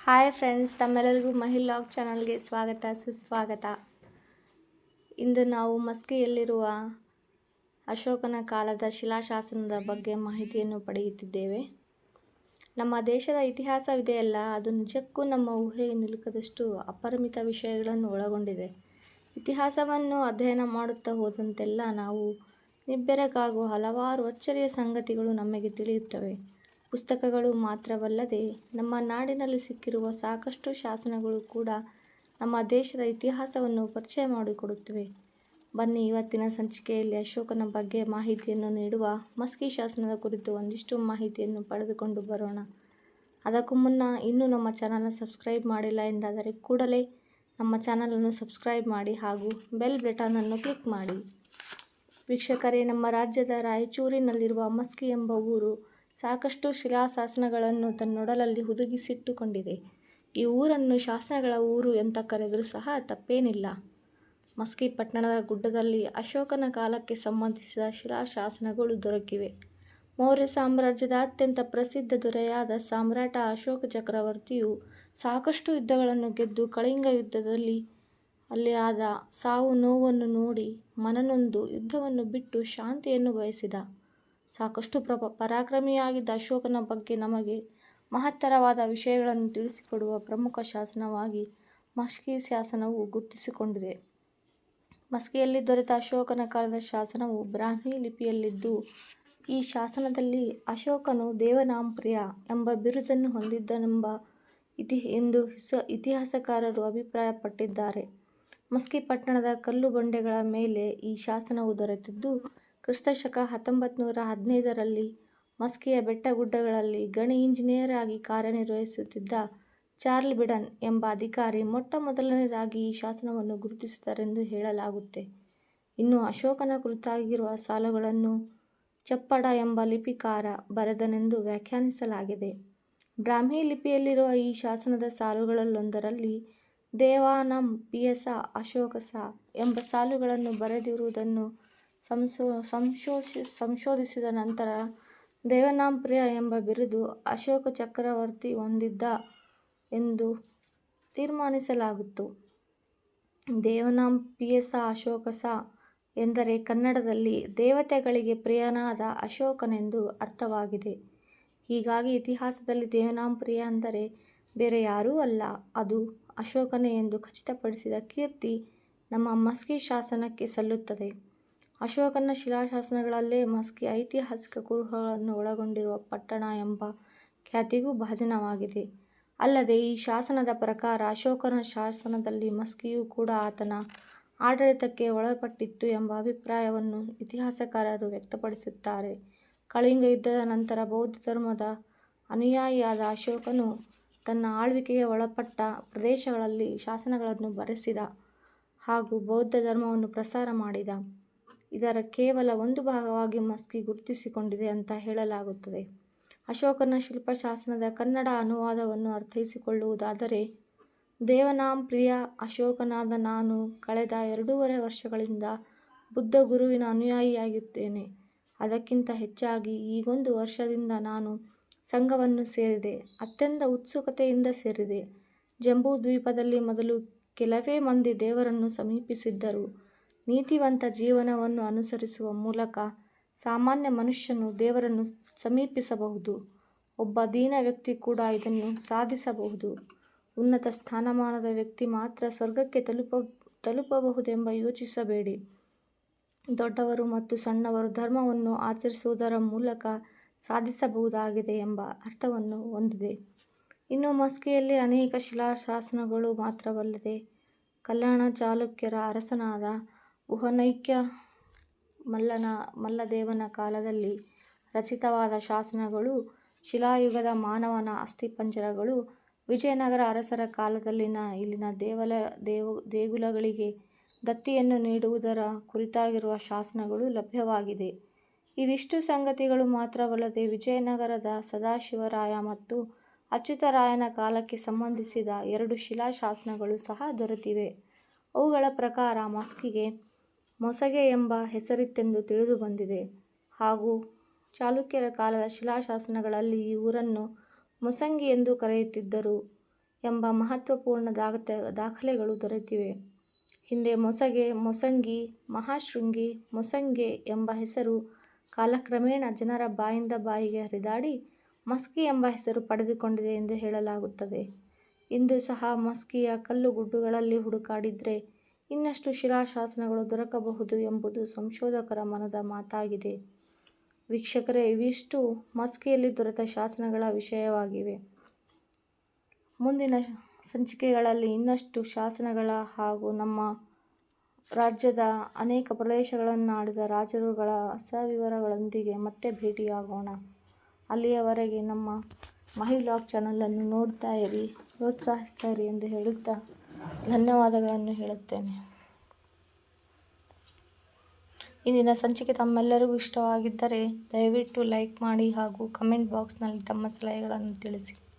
Hi friends, ತಮ್ಮೆಲ್ಲರಿಗೂ ಮಹಿಳಾಗ್ ಚಾನಲ್ಗೆ ಸ್ವಾಗತ, ಸುಸ್ವಾಗತ. ಇಂದು ನಾವು ಮಸ್ಕಿಯಲ್ಲಿರುವ ಅಶೋಕನ ಕಾಲದ ಶಿಲಾಶಾಸನದ ಬಗ್ಗೆ ಮಾಹಿತಿಯನ್ನು ಪಡೆಯುತ್ತಿದ್ದೇವೆ. ನಮ್ಮ ದೇಶದ ಇತಿಹಾಸವಿದೆಯಲ್ಲ ಅದು ನಿಜಕ್ಕೂ ನಮ್ಮ ಊಹೆಗೆ ನಿಲುಕದಷ್ಟು ಅಪರಿಮಿತ ವಿಷಯಗಳನ್ನು ಒಳಗೊಂಡಿದೆ. ಇತಿಹಾಸವನ್ನು ಅಧ್ಯಯನ ಮಾಡುತ್ತಾ ಹೋದಂತೆಲ್ಲ ನಾವು ನಿಬ್ಬೆರಗಾಗುವ ಹಲವಾರು ಅಚ್ಚರಿಯ ಸಂಗತಿಗಳು ನಮಗೆ ತಿಳಿಯುತ್ತವೆ. ಪುಸ್ತಕಗಳು ಮಾತ್ರವಲ್ಲದೆ ನಮ್ಮ ನಾಡಿನಲ್ಲಿ ಸಿಕ್ಕಿರುವ ಸಾಕಷ್ಟು ಶಾಸನಗಳು ಕೂಡ ನಮ್ಮ ದೇಶದ ಇತಿಹಾಸವನ್ನು ಪರಿಚಯ ಮಾಡಿಕೊಡುತ್ತವೆ. ಬನ್ನಿ ಇವತ್ತಿನ ಸಂಚಿಕೆಯಲ್ಲಿ ಅಶೋಕನ ಬಗ್ಗೆ ಮಾಹಿತಿಯನ್ನು ನೀಡುವ ಮಸ್ಕಿ ಶಾಸನದ ಕುರಿತು ಒಂದಿಷ್ಟು ಮಾಹಿತಿಯನ್ನು ಪಡೆದುಕೊಂಡು ಬರೋಣ. ಅದಕ್ಕೂ ಮುನ್ನ ಇನ್ನೂ ನಮ್ಮ ಚಾನಲ್ನ ಸಬ್ಸ್ಕ್ರೈಬ್ ಮಾಡಿಲ್ಲ ಎಂದಾದರೆ ಕೂಡಲೇ ನಮ್ಮ ಚಾನಲನ್ನು ಸಬ್ಸ್ಕ್ರೈಬ್ ಮಾಡಿ ಹಾಗೂ ಬೆಲ್ ಬಟನನ್ನು ಕ್ಲಿಕ್ ಮಾಡಿ. ವೀಕ್ಷಕರೇ, ನಮ್ಮ ರಾಜ್ಯದ ರಾಯಚೂರಿನಲ್ಲಿರುವ ಮಸ್ಕಿ ಎಂಬ ಊರು ಸಾಕಷ್ಟು ಶಿಲಾಶಾಸನಗಳನ್ನು ತನ್ನೊಡಲಲ್ಲಿ ಹುದುಗಿಸಿಟ್ಟುಕೊಂಡಿದೆ. ಈ ಊರನ್ನು ಶಾಸನಗಳ ಊರು ಅಂತ ಕರೆದರೂ ಸಹ ತಪ್ಪೇನಿಲ್ಲ. ಮಸ್ಕಿ ಪಟ್ಟಣದ ಗುಡ್ಡದಲ್ಲಿ ಅಶೋಕನ ಕಾಲಕ್ಕೆ ಸಂಬಂಧಿಸಿದ ಶಿಲಾಶಾಸನಗಳು ದೊರಕಿವೆ. ಮೌರ್ಯ ಸಾಮ್ರಾಜ್ಯದ ಅತ್ಯಂತ ಪ್ರಸಿದ್ಧ ದೊರೆಯಾದ ಸಾಮ್ರಾಟ ಅಶೋಕ ಚಕ್ರವರ್ತಿಯು ಸಾಕಷ್ಟು ಯುದ್ಧಗಳನ್ನು ಗೆದ್ದು ಕಳಿಂಗ ಯುದ್ಧದಲ್ಲಿ ಅಲ್ಲಿ ಆದ ಸಾವು ನೋವನ್ನು ನೋಡಿ ಮನನೊಂದು ಯುದ್ಧವನ್ನು ಬಿಟ್ಟು ಶಾಂತಿಯನ್ನು ಬಯಸಿದ. ಸಾಕಷ್ಟು ಪ್ರಭ ಪರಾಕ್ರಮಿಯಾಗಿದ್ದ ಅಶೋಕನ ಬಗ್ಗೆ ನಮಗೆ ಮಹತ್ತರವಾದ ವಿಷಯಗಳನ್ನು ತಿಳಿಸಿಕೊಡುವ ಪ್ರಮುಖ ಶಾಸನವಾಗಿ ಮಸ್ಕಿ ಶಾಸನವು ಗುರುತಿಸಿಕೊಂಡಿದೆ. ಮಸ್ಕಿಯಲ್ಲಿ ದೊರೆತ ಅಶೋಕನ ಕಾಲದ ಶಾಸನವು ಬ್ರಾಹ್ಮಿ ಲಿಪಿಯಲ್ಲಿದ್ದು, ಈ ಶಾಸನದಲ್ಲಿ ಅಶೋಕನು ದೇವನಾಂಪ್ರಿಯ ಎಂಬ ಬಿರುದನ್ನು ಹೊಂದಿದ್ದನೆಂಬ ಇತಿ, ಎಂದು ಇತಿಹಾಸಕಾರರು ಅಭಿಪ್ರಾಯಪಟ್ಟಿದ್ದಾರೆ. ಮಸ್ಕಿ ಪಟ್ಟಣದ ಕಲ್ಲು ಬಂಡೆಗಳ ಮೇಲೆ ಈ ಶಾಸನವು ದೊರೆತಿದ್ದು ಕ್ರಿಸ್ತಶಕ ಹತ್ತೊಂಬತ್ತು ನೂರ ಹದಿನೈದರಲ್ಲಿ ಮಸ್ಕಿಯ ಬೆಟ್ಟಗುಡ್ಡಗಳಲ್ಲಿ ಗಣಿ ಇಂಜಿನಿಯರ್ ಆಗಿ ಕಾರ್ಯನಿರ್ವಹಿಸುತ್ತಿದ್ದ ಚಾರ್ಲ್ ಬಿಡನ್ ಎಂಬ ಅಧಿಕಾರಿ ಮೊಟ್ಟ ಮೊದಲನೇದಾಗಿ ಈ ಶಾಸನವನ್ನು ಗುರುತಿಸಿದರೆಂದು ಹೇಳಲಾಗುತ್ತೆ. ಇನ್ನು ಅಶೋಕನ ಕುರಿತಾಗಿರುವ ಸಾಲುಗಳನ್ನು ಚಪ್ಪಡ ಎಂಬ ಲಿಪಿಕಾರ ಬರೆದನೆಂದು ವ್ಯಾಖ್ಯಾನಿಸಲಾಗಿದೆ. ಬ್ರಾಹ್ಮಿ ಲಿಪಿಯಲ್ಲಿರುವ ಈ ಶಾಸನದ ಸಾಲುಗಳಲ್ಲೊಂದರಲ್ಲಿ ದೇವಾನಂ ಪಿಯಸ ಅಶೋಕಸ ಎಂಬ ಸಾಲುಗಳನ್ನು ಬರೆದಿರುವುದನ್ನು ಸಂಶೋ ಸಂಶೋಧಿ ಸಂಶೋಧಿಸಿದ ನಂತರ ದೇವನಾಂಪ್ರಿಯ ಎಂಬ ಬಿರುದು ಅಶೋಕ ಚಕ್ರವರ್ತಿ ಹೊಂದಿದ್ದ ಎಂದು ತೀರ್ಮಾನಿಸಲಾಗಿತ್ತು. ದೇವನಾಂಪಿಯಸ ಅಶೋಕಸ ಎಂದರೆ ಕನ್ನಡದಲ್ಲಿ ದೇವತೆಗಳಿಗೆ ಪ್ರಿಯನಾದ ಅಶೋಕನೆಂದು ಅರ್ಥವಾಗಿದೆ. ಹೀಗಾಗಿ ಇತಿಹಾಸದಲ್ಲಿ ದೇವನಾಂಪ್ರಿಯ ಅಂದರೆ ಬೇರೆ ಯಾರೂ ಅಲ್ಲ, ಅದು ಅಶೋಕನೇ ಎಂದು ಖಚಿತಪಡಿಸಿದ ಕೀರ್ತಿ ನಮ್ಮ ಮಸ್ಕಿ ಶಾಸನಕ್ಕೆ ಸಲ್ಲುತ್ತದೆ. ಅಶೋಕನ ಶಿಲಾಶಾಸನಗಳಲ್ಲೇ ಮಸ್ಕಿ ಐತಿಹಾಸಿಕ ಕುರುಹುಗಳನ್ನು ಒಳಗೊಂಡಿರುವ ಪಟ್ಟಣ ಎಂಬ ಖ್ಯಾತಿಗೂ ಭಾಜನವಾಗಿದೆ. ಅಲ್ಲದೆ ಈ ಶಾಸನದ ಪ್ರಕಾರ ಅಶೋಕನ ಶಾಸನದಲ್ಲಿ ಮಸ್ಕಿಯೂ ಕೂಡ ಆತನ ಆಡಳಿತಕ್ಕೆ ಒಳಪಟ್ಟಿತ್ತು ಎಂಬ ಅಭಿಪ್ರಾಯವನ್ನು ಇತಿಹಾಸಕಾರರು ವ್ಯಕ್ತಪಡಿಸುತ್ತಾರೆ. ಕಳಿಂಗ ಯುದ್ಧದ ನಂತರ ಬೌದ್ಧ ಧರ್ಮದ ಅನುಯಾಯಿಯಾದ ಅಶೋಕನು ತನ್ನ ಆಳ್ವಿಕೆಗೆ ಒಳಪಟ್ಟ ಪ್ರದೇಶಗಳಲ್ಲಿ ಶಾಸನಗಳನ್ನು ಬರೆಸಿದ ಹಾಗೂ ಬೌದ್ಧ ಧರ್ಮವನ್ನು ಪ್ರಸಾರ ಮಾಡಿದ. ಇದರ ಕೇವಲ ಒಂದು ಭಾಗವಾಗಿ ಮಸ್ಕಿ ಗುರುತಿಸಿಕೊಂಡಿದೆ ಅಂತ ಹೇಳಲಾಗುತ್ತದೆ. ಅಶೋಕನ ಶಿಲ್ಪಶಾಸನದ ಕನ್ನಡ ಅನುವಾದವನ್ನು ಅರ್ಥೈಸಿಕೊಳ್ಳುವುದಾದರೆ ದೇವನಾಂಪ್ರಿಯ ಅಶೋಕನಾದ ನಾನು ಕಳೆದ ಎರಡೂವರೆ ವರ್ಷಗಳಿಂದ ಬುದ್ಧ ಗುರುವಿನ ಅನುಯಾಯಿಯಾಗಿದ್ದೇನೆ. ಅದಕ್ಕಿಂತ ಹೆಚ್ಚಾಗಿ ಈಗೊಂದು ವರ್ಷದಿಂದ ನಾನು ಸಂಘವನ್ನು ಸೇರಿದೆ, ಅತ್ಯಂತ ಉತ್ಸುಕತೆಯಿಂದ ಸೇರಿದೆ. ಜಂಬೂ ದ್ವೀಪದಲ್ಲಿ ಮೊದಲು ಕೆಲವೇ ಮಂದಿ ದೇವರನ್ನು ಸಮೀಪಿಸಿದ್ದರು. ನೀತಿವಂತ ಜೀವನವನ್ನು ಅನುಸರಿಸುವ ಮೂಲಕ ಸಾಮಾನ್ಯ ಮನುಷ್ಯನು ದೇವರನ್ನು ಸಮೀಪಿಸಬಹುದು. ಒಬ್ಬ ದೀನ ವ್ಯಕ್ತಿ ಕೂಡ ಇದನ್ನು ಸಾಧಿಸಬಹುದು. ಉನ್ನತ ಸ್ಥಾನಮಾನದ ವ್ಯಕ್ತಿ ಮಾತ್ರ ಸ್ವರ್ಗಕ್ಕೆ ತಲುಪ, ತಲುಪಬಹುದೆಂಬ ಯೋಚಿಸಬೇಡಿ. ದೊಡ್ಡವರು ಮತ್ತು ಸಣ್ಣವರು ಧರ್ಮವನ್ನು ಆಚರಿಸುವುದರ ಮೂಲಕ ಸಾಧಿಸಬಹುದಾಗಿದೆ ಎಂಬ ಅರ್ಥವನ್ನು ಹೊಂದಿದೆ. ಇನ್ನು ಮಸ್ಕಿಯಲ್ಲಿ ಅನೇಕ ಶಿಲಾಶಾಸನಗಳು ಮಾತ್ರವಲ್ಲದೆ ಕಲ್ಯಾಣ ಚಾಲುಕ್ಯರ ಅರಸನಾದ ಉಹನೈಕ್ಯ ಮಲ್ಲನ ಮಲ್ಲದೇವನ ಕಾಲದಲ್ಲಿ ರಚಿತವಾದ ಶಾಸನಗಳು, ಶಿಲಾಯುಗದ ಮಾನವನ ಅಸ್ಥಿಪಂಜರಗಳು, ವಿಜಯನಗರ ಅರಸರ ಕಾಲದಲ್ಲಿನ ಇಲ್ಲಿನ ದೇವಲ ದೇವ ದೇಗುಲಗಳಿಗೆ ದತ್ತಿಯನ್ನು ನೀಡುವುದರ ಕುರಿತಾಗಿರುವ ಶಾಸನಗಳು ಲಭ್ಯವಾಗಿದೆ. ಇವಿಷ್ಟು ಸಂಗತಿಗಳು ಮಾತ್ರವಲ್ಲದೆ ವಿಜಯನಗರದ ಸದಾಶಿವರಾಯ ಮತ್ತು ಅಚ್ಯುತರಾಯನ ಕಾಲಕ್ಕೆ ಸಂಬಂಧಿಸಿದ ಎರಡು ಶಿಲಾಶಾಸನಗಳು ಸಹ ದೊರೆತಿವೆ. ಅವುಗಳ ಪ್ರಕಾರ ಮಸ್ಕಿಗೆ ಮೊಸಗೆ ಎಂಬ ಹೆಸರಿತ್ತೆಂದು ತಿಳಿದು ಬಂದಿದೆ ಹಾಗೂ ಚಾಲುಕ್ಯರ ಕಾಲದ ಶಿಲಾಶಾಸನಗಳಲ್ಲಿ ಈ ಊರನ್ನು ಮೊಸಂಗಿ ಎಂದು ಕರೆಯುತ್ತಿದ್ದರು ಎಂಬ ಮಹತ್ವಪೂರ್ಣ ದಾಖತೆ ದಾಖಲೆಗಳು ದೊರೆತಿವೆ. ಹಿಂದೆ ಮೊಸಗೆ, ಮೊಸಂಗಿ, ಮಹಾಶೃಂಗಿ, ಮೊಸಂಗೆ ಎಂಬ ಹೆಸರು ಕಾಲಕ್ರಮೇಣ ಜನರ ಬಾಯಿಂದ ಬಾಯಿಗೆ ಹರಿದಾಡಿ ಮಸ್ಕಿ ಎಂಬ ಹೆಸರು ಪಡೆದುಕೊಂಡಿದೆ ಎಂದು ಹೇಳಲಾಗುತ್ತದೆ. ಇಂದು ಸಹ ಮಸ್ಕಿಯ ಕಲ್ಲು ಗುಡ್ಡುಗಳಲ್ಲಿ ಹುಡುಕಾಡಿದ್ರೆ ಇನ್ನಷ್ಟು ಶಿಲಾಶಾಸನಗಳು ದೊರಕಬಹುದು ಎಂಬುದು ಸಂಶೋಧಕರ ಮನದ ಮಾತಾಗಿದೆ. ವೀಕ್ಷಕರೇ ಇವಿಷ್ಟು ಮಸ್ಕಿಯಲ್ಲಿ ದೊರೆತ ಶಾಸನಗಳ ವಿಷಯವಾಗಿವೆ. ಮುಂದಿನ ಸಂಚಿಕೆಗಳಲ್ಲಿ ಇನ್ನಷ್ಟು ಶಾಸನಗಳ ಹಾಗೂ ನಮ್ಮ ರಾಜ್ಯದ ಅನೇಕ ಪ್ರದೇಶಗಳನ್ನಾಡಿದ ರಾಜರುಗಳ ಸವಿವರಗಳೊಂದಿಗೆ ಮತ್ತೆ ಭೇಟಿಯಾಗೋಣ. ಅಲ್ಲಿಯವರೆಗೆ ನಮ್ಮ ಮಹಿಳಾ ಚಾನಲನ್ನು ನೋಡ್ತಾ ಇರಿ, ಪ್ರೋತ್ಸಾಹಿಸ್ತಾ ಇರಿ ಎಂದು ಹೇಳುತ್ತಾ ಧನ್ಯವಾದಗಳನ್ನು ಹೇಳುತ್ತೇನೆ. ಇಂದಿನ ಸಂಚಿಕೆ ತಮ್ಮೆಲ್ಲರಿಗೂ ಇಷ್ಟವಾಗಿದ್ದರೆ ದಯವಿಟ್ಟು ಲೈಕ್ ಮಾಡಿ ಹಾಗೂ ಕಮೆಂಟ್ ಬಾಕ್ಸ್ನಲ್ಲಿ ತಮ್ಮ ಸಲಹೆಗಳನ್ನು ತಿಳಿಸಿ.